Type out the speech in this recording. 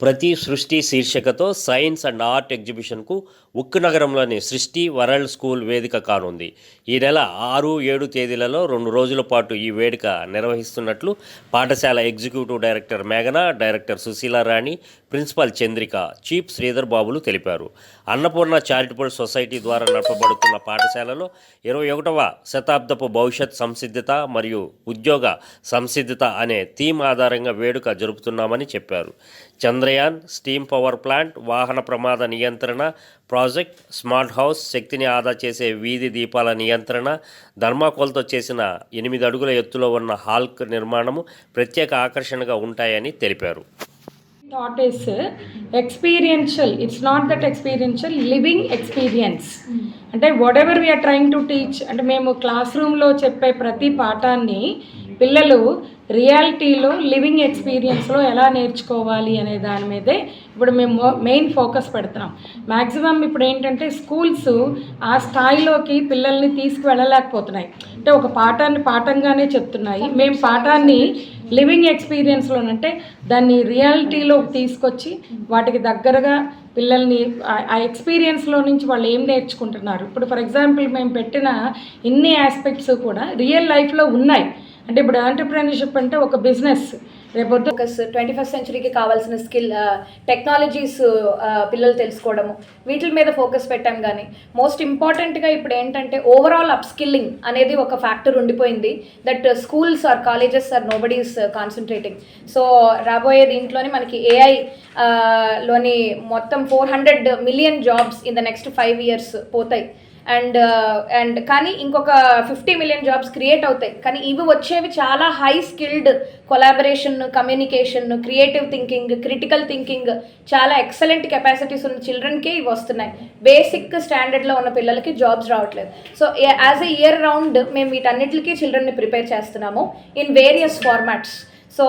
ప్రతి సృష్టి శీర్షికతో సైన్స్ అండ్ ఆర్ట్ ఎగ్జిబిషన్కు ఉక్కు నగరంలోని సృష్టి వరల్డ్ స్కూల్ వేదిక కానుంది. ఈ నెల ఆరు ఏడు తేదీలలో రెండు రోజుల పాటు ఈ వేడుక నిర్వహిస్తున్నట్లు పాఠశాల ఎగ్జిక్యూటివ్ డైరెక్టర్ మేఘన director Sushila Rani principal Chandrika chief Sridhar బాబులు తెలిపారు. అన్నపూర్ణ చారిటబుల్ సొసైటీ ద్వారా నడపబడుతున్న పాఠశాలలో ఇరవై ఒకటవ శతాబ్దపు భవిష్యత్ సంసిద్ధత మరియు ఉద్యోగ సంసిద్ధత అనే థీమ్ ఆధారంగా వేడుక జరుపుతున్నామని చెప్పారు. Chandra Chandrayaan steam power plant వాహన ప్రమాద నియంత్రణ ప్రాజెక్ట్ స్మార్ట్ హౌస్ శక్తిని ఆదా చేసే వీధి దీపాల నియంత్రణ ధర్మాకోల్తో చేసిన ఎనిమిది అడుగుల ఎత్తులో ఉన్న హాల్క్ నిర్మాణము ప్రత్యేక ఆకర్షణగా ఉంటాయని తెలిపారు. Is uh, experiential. It's not that experiential living experience. అంటే whatever we are trying to teach అంటే మేము క్లాస్ రూమ్లో చెప్పే ప్రతి పాఠాన్ని పిల్లలు రియాలిటీలో లివింగ్ ఎక్స్పీరియన్స్లో ఎలా నేర్చుకోవాలి అనే దాని మీదే ఇప్పుడు మేము మెయిన్ ఫోకస్ పెడుతున్నాం. మ్యాక్సిమం ఇప్పుడు ఏంటంటే స్కూల్స్ ఆ స్థాయిలోకి పిల్లల్ని తీసుకువెళ్ళలేకపోతున్నాయి. అంటే ఒక పాఠాన్ని పాఠంగానే చెప్తున్నాయి. మేము పాఠాన్ని లివింగ్ ఎక్స్పీరియన్స్లో అంటే దాన్ని రియాలిటీలో తీసుకొచ్చి వాటికి దగ్గరగా పిల్లల్ని ఆ- ఆ ఎక్స్పీరియన్స్లో నుంచి వాళ్ళు ఏం నేర్చుకుంటున్నారు? ఇప్పుడు ఫర్ ఎగ్జాంపుల్ మేము పెట్టిన ఇన్ని ఆస్పెక్ట్స్ కూడా రియల్ లైఫ్లో ఉన్నాయి. అంటే ఇప్పుడు ఆంటర్ప్రినర్షిప్ అంటే ఒక బిజినెస్. రేపొద్దు ట్వంటీ ఫస్ట్ సెంచరీకి కావాల్సిన స్కిల్ టెక్నాలజీస్ పిల్లలు తెలుసుకోవడము. వీటి మీద ఫోకస్ పెట్టాం కానీ మోస్ట్ ఇంపార్టెంట్గా ఇప్పుడు ఏంటంటే ఓవరాల్ అప్ స్కిల్లింగ్ అనేది ఒక ఫ్యాక్టర్ ఉండిపోయింది. That schools or colleges are nobody's concentrating. So రాబోయే దీంట్లోనే మనకి ఏఐ లోని మొత్తం four hundred million jobs in the next five years పోతాయి. అండ్ అండ్ కానీ ఇంకొక ఫిఫ్టీ మిలియన్ జాబ్స్ క్రియేట్ అవుతాయి. కానీ ఇవి వచ్చేవి చాలా high skilled collaboration communication creative thinking critical thinking చాలా ఎక్సలెంట్ కెపాసిటీస్ ఉన్న చిల్డ్రన్కే ఇవి వస్తున్నాయి. బేసిక్ స్టాండర్డ్లో ఉన్న పిల్లలకి జాబ్స్ రావట్లేదు. So as a year round మేము వీటన్నిటికీ చిల్డ్రన్ని ప్రిపేర్ చేస్తున్నాము ఇన్ వేరియస్ ఫార్మాట్స్. సో